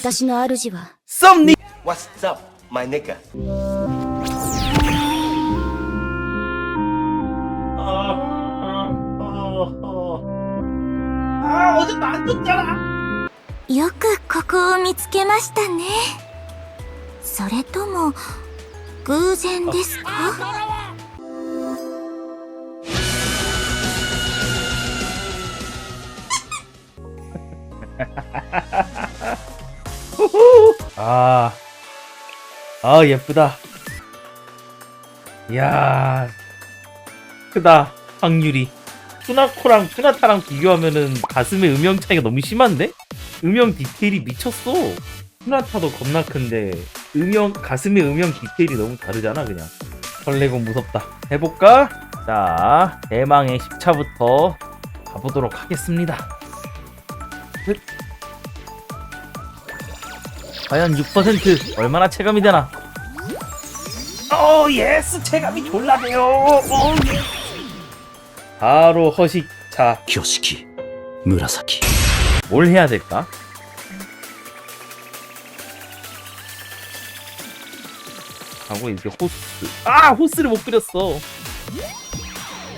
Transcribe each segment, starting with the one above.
私の主は What's up, my nigga? よくここを見つけましたね。それとも、偶然ですか？ 아, 아 예쁘다. 이야, 크다 확률이. 푸나코랑 푸나타랑 비교하면은 가슴의 음영 차이가 너무 심한데? 음영 디테일이 미쳤어. 푸나타도 겁나 큰데 음영 가슴의 음영 디테일이 너무 다르잖아 그냥. 설레고 무섭다. 해볼까? 자, 대망의 10차부터 가보도록 하겠습니다. 과연 6% 얼마나 체감이 되나? 오 예스 체감이 졸라 돼요. 오 예. 바로 허식. 자, 挙式紫 뭘 해야 될까? 하고 이렇게 호스. 아 호스를 못 그렸어.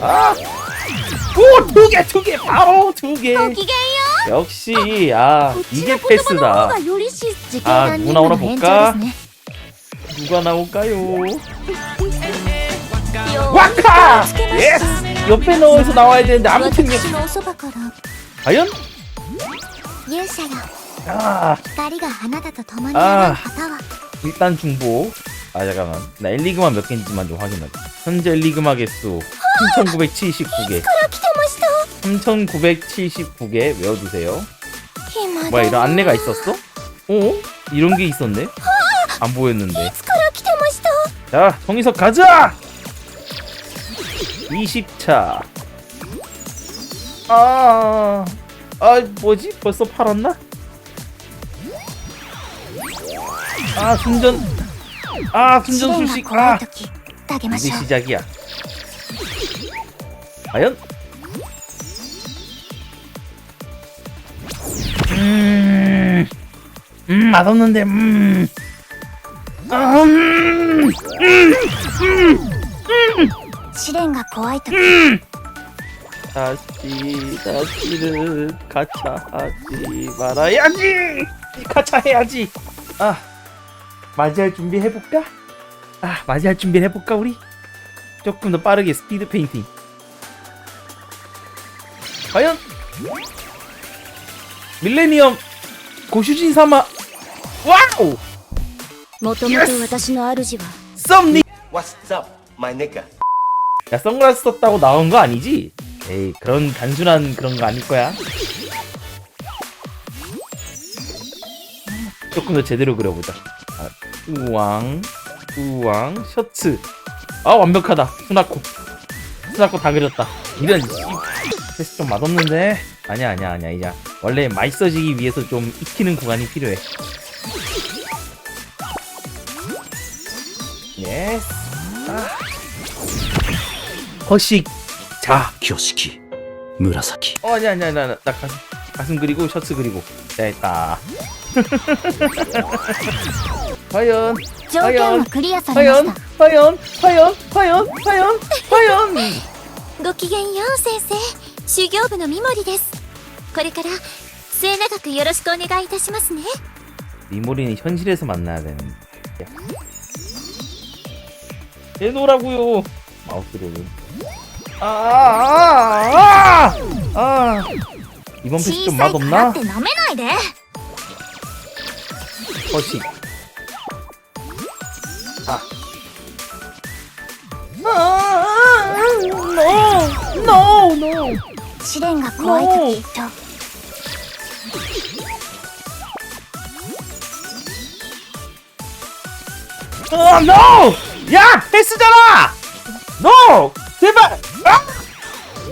아, 오두 개, 두 개, 바로 두 개. ごきげんよ 역시 아 うこっち 이게 の言葉の方 패스다. がよりし時 아 누구 나오나 볼까? 누가 나올까요? 와카! 예스! 옆에 넣어서 나와야 되는데 아무튼 이게 과연? 아, 아. 일단 중복 아 잠깐만. 나 엘리그마 몇 개인지만 좀 확인할게 현재 엘리그마 개수 3979개. 3979개 외워두세요. 뭐야 이런 안내가 있었어? 어? 이런 게 있었네? 안 보였는데 から来てました 자 정희석 가자 20차 아, 아 뭐지 벌써 팔았나? 아 순전 아 試 순전 練が 술식 怖い 아 時投げまし 이제 ょう 시작이야 과연? 음, 음 맛없는데 음, 아, 음. 試練が怖い時 다시 다시를 가차하지 말아야지 가차해야지 아 맞이할 준비 해볼까 아 맞이할 준비 해볼까 우리 조금 더 빠르게 스피드 페인팅 과연 밀레니엄 고슈진 사마 와우 もともと私の主は 썸니 What's up, my nigga? 야 선글라스 썼다고 나온 거 아니지? 에이 그런 단순한 그런 거 아닐 거야 조금 더 제대로 그려보자 아, 우왕 우왕 셔츠 아 완벽하다 수나코 수나코 다 그렸다 이런 씨 패스 좀 맛없는데 아니야 아니야 아니야 이제 원래 맛있어지기 위해서 좀 익히는 구간이 필요해 예스 아. 허식 자 挙式紫 어 아니야 아니야 나, 나, 나 가슴, 가슴 그리고 셔츠 그리고 됐다 과연 条件はクリアされま 과연 した 과연 과연 과연 과연 과연 ごきげんよう先生修行部の三森ですこれから末永くよろしくお願いいたしますね 미모리는 현실에서 만나야 되는 내놓으라고요 마우스로는 아아아아 아, 아. 이번 패스 小 좀 さいから 맛없나? って舐めないで 허식 아 아, no, no, no. 試練が怖い時と 아, no! 야, 패스잖아! no! 제발! 아!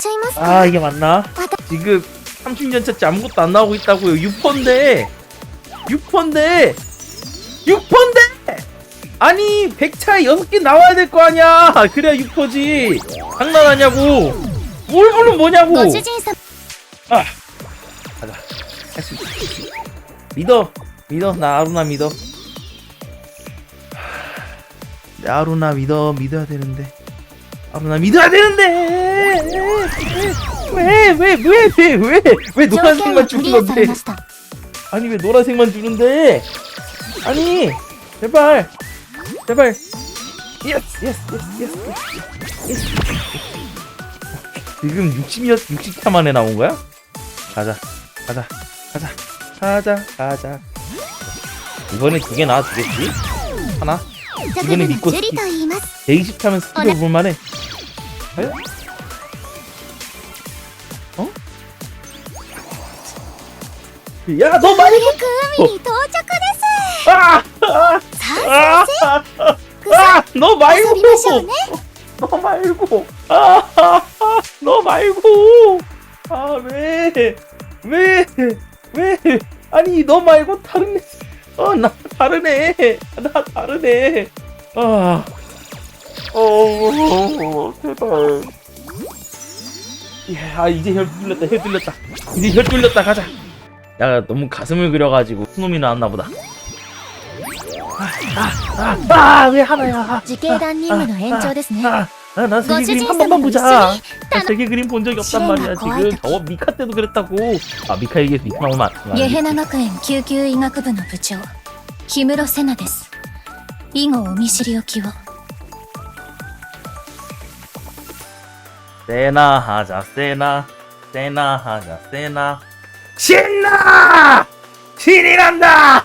ちゃいます 아, 이게 맞나? 지금 30년 차째 아무것도 안 나오고 있다고요. 6%인데! 6%인데! 6%인데! 아니, 100차에 6개 나와야 될 거 아니야! 그래야 6%지! 장난하냐고! 뭘 보는 뭐냐고! ご主人様 아! 가자. 할 수 있어. 믿어. 믿어 나 아루나 믿어 내 아루나 믿어 믿어야 되는데. 아루나 믿어야 되는데! 왜 왜 왜 왜 왜 왜 노란색만 주는 건데? 아니 왜 노란색만 주는데? 아니 제발. 제발. 예스 예스 예스 예스 예스 지금 60여 60차 만에 나온 거야? 가자 가자 가자 가자 가자. 이번에 두 개 나와주겠지? 하나? 이거는 믿고 스킵 120 차면 스킵이 볼만해 어? 야너 많이 먹었어 아! 아! 아! 아! 아! 아! 너 말고! 너 말고! 아! 너 말고! 아 왜? 왜? 왜? 아니 너 말고 다른 애 어, 나 다른 애. 나 다른 애. 아. 어, 제발. 야, 이제 혈 뚫렸다, 혈 뚫렸다. 이제 혈 뚫렸다, 가자. 야, 너무 가슴을 그려가지고 수놈이 나왔나 보다. 아, 아, 왜 하나야? 自警団任務の延長ですね 아, 아, 나 세계 그림 한 번만 보자. 나 세계 그림 본 적이 없단 말이야 지금. 저 미카 때도 그랬다고. 아 미카 얘기해서 미카 나오면 안 ゲ 돼. ヘナ学園救急医学部の部長氷室瀬奈です以後お見知りおきを 세나 하자 세나 세나 하자 세나 신나 신이 난다.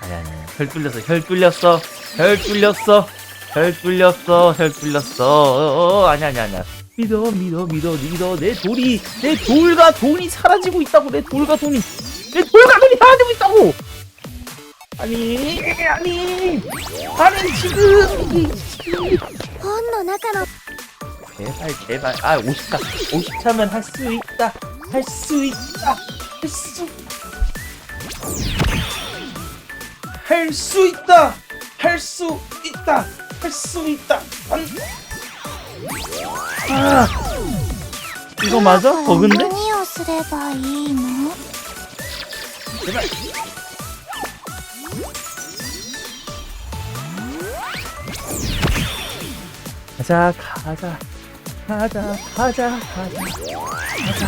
아니 아니 아니. 혈 뚫렸어 혈 뚫렸어 혈 뚫렸어 혈 뚫렸어 혈 뚫렸어 어, 어, 아니 아니 아니야. 믿어 믿어 믿어 믿어 내 돌이 내 돌과 돈이 사라지고 있다고 내 돌과 돈이 내 돌과 돈이 사라지고 있다고 아니 아니 아니 지금 이게 지금 本の中の 제발 제발 아 50차 50차면 할 수 있다 할 수 있다 할 수 할 수 있다 할 수 있다 할 수 있다 안... 아 이거 맞아? 버그인데? 何をすればいいの 제발 가자 가자 가자 가자 가자 가자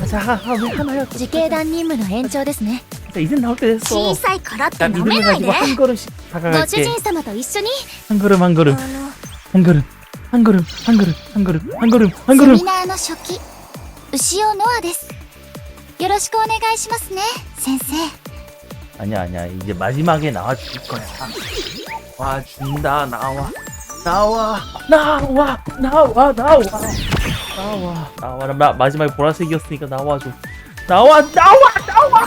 가자 왜 하나야 自警団任務の延長ですね 자, 이제 나올 때 됐어 小さいからって 자 舐 믿음을 めないで 가지고 한 걸음씩 ご主 다가갈게 人様と一緒に 한 걸음 한 あ 걸음 の 한 걸음 한 걸음 한 걸음 한 걸음 한 걸음 한 セ 걸음 ミナーの初期牛尾ノアですよろしくお願いしますね先生 아니야 아니야 이제 마지막에 나와줄 거야 와준다 나와 나와 나와 나와 나와 나와 나와 마, 마지막에 보라색이었으니까 나와줘 나와 나와 나와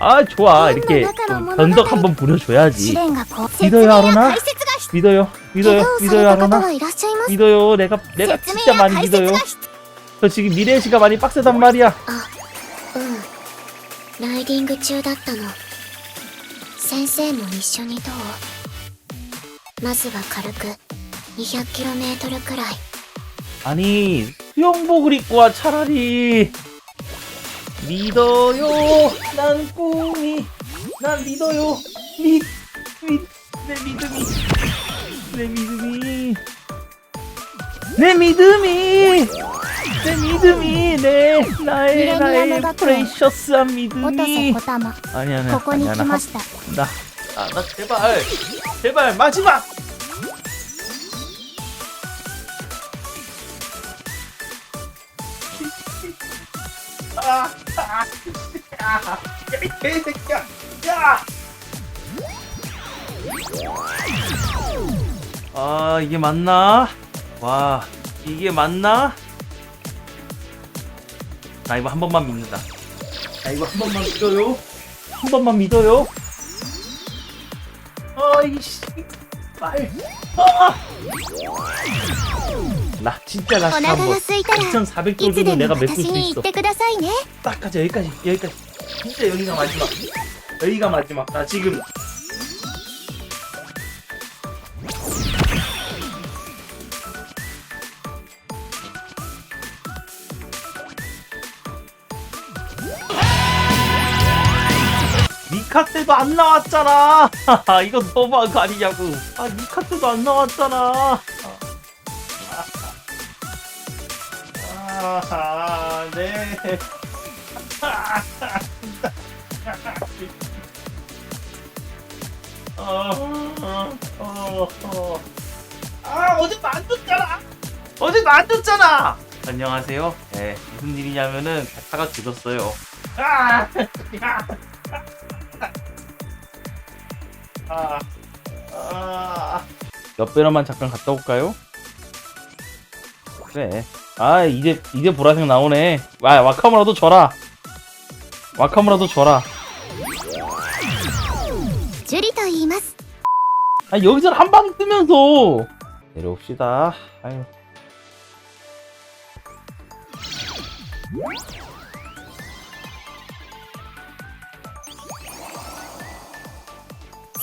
아 좋아 이렇게 좀 변덕 한번 試 부려줘야지 練がこう説 믿어요 明や 아로나 解説が必 믿어요 要怪 믿어요 我をされ 믿어요 た方 아로나 はいらっしゃいます 믿어요 내가 내가 説明 진짜 や 많이 解説 믿어요 が必 저 지금 미래 씨가 많이 빡세단 말이야 うんライディング中だったの先生も一緒にどうまずは軽く 200km くらい 아니 수영복을 입고 와 차라리 믿어요 난 꿈이 난 믿어요 믿, 믿, 내 믿음이 내 믿음이 내 믿음이 내 믿음이 내 나의 나의 프레셔스한 音瀬 믿음이 小玉 아니야 아니야 ここに 아니야 来 나, ました 나, 아, 나 제발 제발 마지막 아, 아, 야, 이 개새끼야, 야! 아 이게 맞나? 와 이게 맞나? 나 이거 한 번만 믿는다. 나 이거 한 번만 믿어요. 한 번만 믿어요. 아이씨 말. 아! 나 진짜 나 한번 2,400돌 주고 내가 메꿀 수 있어. 딱 가자 여기까지 여기까지. 진짜 여기가 마지막. 여기가 마지막. 나 지금 니카 때도 안 나왔잖아. 이거 너무한 거 아니냐고. 아, 니카 때도 안 나왔잖아. 아, 네. 어, 어, 어, 어. 아, 어제 안 줬잖아. 어제 안 줬잖아. 안녕하세요. 네, 무슨 일이냐면은 차가 죽었어요. 아, 아, 아. 옆배너만 잠깐 갔다 올까요? 그래. 아, 이제 이제 보라색 나오네. 와, 와카무라도 줘라. 와카무라도 줘라. ジュリと言います 아, 여기서 한 방 뜨면서 내려옵시다. 아유.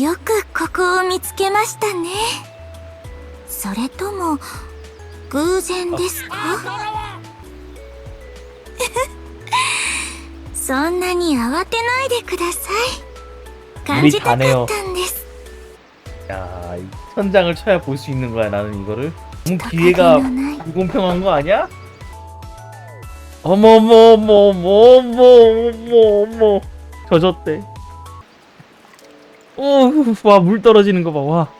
よくここを見つけましたねそれとも偶然ですか？そんなに慌てないでください感じたかったんです 야, 천장을 쳐야 볼 수 있는 거야 나는 이거를 너무 기회가 불공평한 거 아니 야? 어머머머머머머머 젖었대 오, 와, 물 떨어지는 거 봐, 와.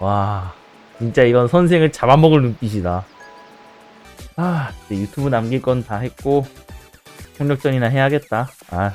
와, 진짜 이건 선생을 잡아먹을 눈빛이다. 아, 이제 유튜브 남길 건 다 했고, 협력전이나 해야겠다. 아,